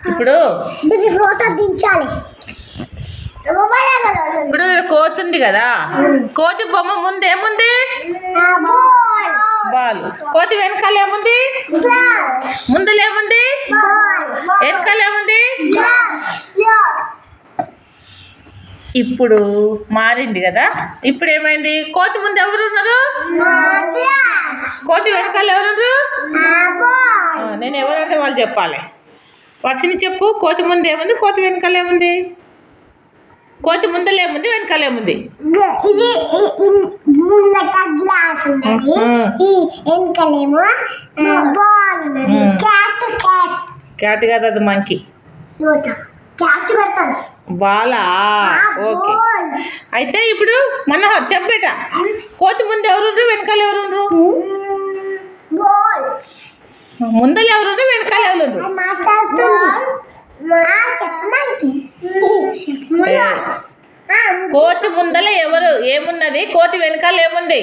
ఇప్పుడు? దీన్ని ఫోటో దించాలి? ఇప్పుడు కోతి ఉంది కదా? కోతి బొమ్మ ముందు ఏముంది? ఆ బాల్. కోతి వెనకాల ఏముంది? గ్లాస్. ముందులో ఏముంది? బాల్. వెనకాల ఏముంది? ఇప్పుడు మారింది కదా? ఇప్పుడు ఏమైంది? కోతి ముందు ఎవరు ఉన్నారు? గ్లాస్. కోతి వెనకాల ఎవరు వాళ్ళు చెప్పాలి. వర్షిని చెప్పు కోతి ముందు ఏముంది? కోతి వెనకాల ఏముంది కోతి ముందర ఏముంది వెనకాల ఏముంది గ- ఇది ముంగట గ్లాస్ ఉన్నది. వెనకలేమో బాల్ ఉన్నది. Cat cat. క్యాట్ కాదు అది మంకీ. క్యాచ్ పెడతాను బాలా? ఓకే. అయితే ఇప్పుడు మనోహర్ చెప్పేట. కోతి ముందు ఎవరు ఉండ్రు, వెనకాల ఎవరు ఉండ్రు? బాల్ ముందర ఎవరు వెనకాల ఎవరు ఉండ్రు? అది మాట్లాడుతుంది మా చెప్పమంటే కోతి ముందల ఎవరు? ఏమున్నది? కోతి వెనకాల ఏముంది?